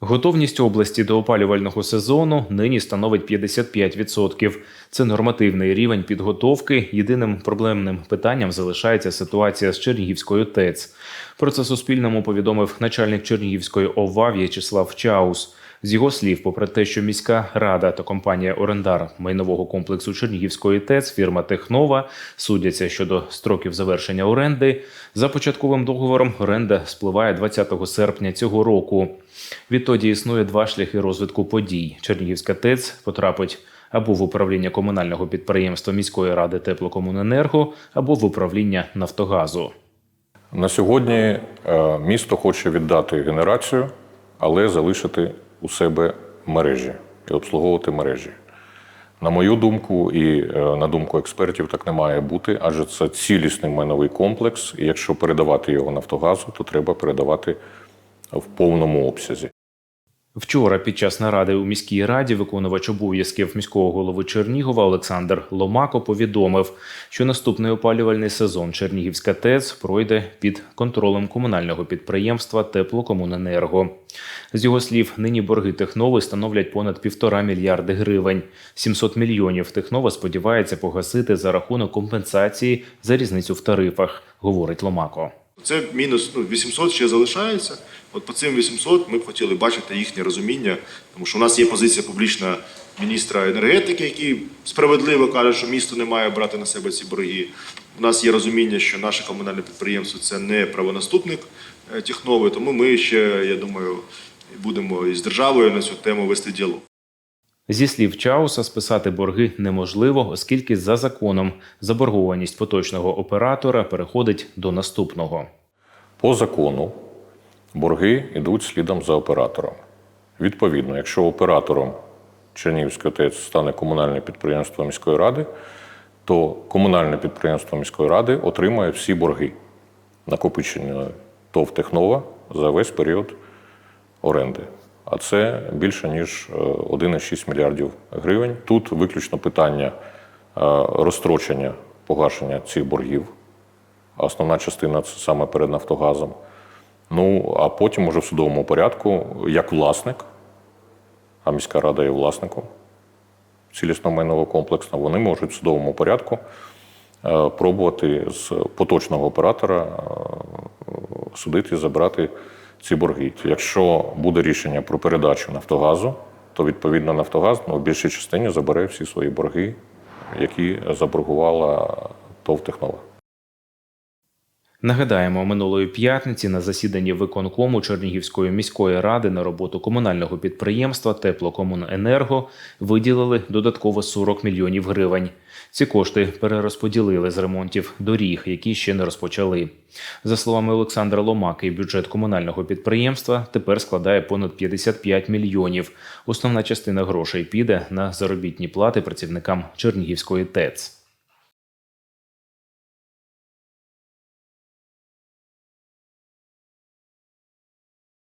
Готовність області до опалювального сезону нині становить 55%. Це нормативний рівень підготовки. Єдиним проблемним питанням залишається ситуація з Чернігівською ТЕЦ. Про це Суспільному повідомив начальник Чернігівської ОВА В'ячеслав Чаус. З його слів, попри те, що міська рада та компанія Орендар майнового комплексу Чернігівської ТЕЦ, фірма Технова судяться щодо строків завершення оренди. За початковим договором оренда спливає 20 серпня цього року. Відтоді існує два шляхи розвитку подій. Чернігівська ТЕЦ потрапить або в управління комунального підприємства міської ради теплокомуненерго, або в управління Нафтогазу. На сьогодні е, місто хоче віддати генерацію, але залишити у себе мережі і обслуговувати мережі. На мою думку, і е, на думку експертів, так не має бути, адже це цілісний майновий комплекс. І якщо передавати його Нафтогазу, то треба передавати в повному обсязі. Вчора під час наради у міській раді виконувач обов'язків міського голови Чернігова Олександр Ломако повідомив, що наступний опалювальний сезон Чернігівська ТЕЦ пройде під контролем комунального підприємства Теплокомуненерго. З його слів, нині борги Технови становлять понад півтора мільярди гривень. 700 мільйонів Технова сподівається погасити за рахунок компенсації за різницю в тарифах, говорить Ломако. Це мінус ну, 800 ще залишається. От по цим 800 ми б хотіли бачити їхнє розуміння, тому що у нас є позиція публічна міністра енергетики, який справедливо каже, що місто не має брати на себе ці борги. У нас є розуміння, що наше комунальне підприємство це не правонаступник е, Технови, тому ми ще, я думаю, будемо із державою на цю тему вести діалог. Зі слів Чауса, списати борги неможливо, оскільки за законом заборгованість поточного оператора переходить до наступного. По закону борги йдуть слідом за оператором. Відповідно, якщо оператором Чернігівської ТЕЦ стане комунальне підприємство міської ради, то комунальне підприємство міської ради отримає всі борги, накопичені ТОВ Технова за весь період оренди. А це більше ніж е, 1,6 мільярдів гривень. Тут виключно питання е, розстрочення погашення цих боргів. А Основна частина це саме перед Нафтогазом. Ну, а потім уже в судовому порядку, як власник, а міська рада є власником цілісного майнового комплексу, вони можуть в судовому порядку е, пробувати з поточного оператора е, судити, забрати ці борги. Якщо буде рішення про передачу Нафтогазу, то відповідно Нафтогаз ну, в більшій частині забере всі свої борги, які заборгувала ТОВ Технова. Нагадаємо, минулої п'ятниці на засіданні виконкому Чернігівської міської ради на роботу комунального підприємства Теплокомуненерго виділили додатково 40 мільйонів гривень. Ці кошти перерозподілили з ремонтів доріг, які ще не розпочали. За словами Олександра Ломаки, бюджет комунального підприємства тепер складає понад 55 мільйонів. Основна частина грошей піде на заробітні плати працівникам Чернігівської ТЕЦ.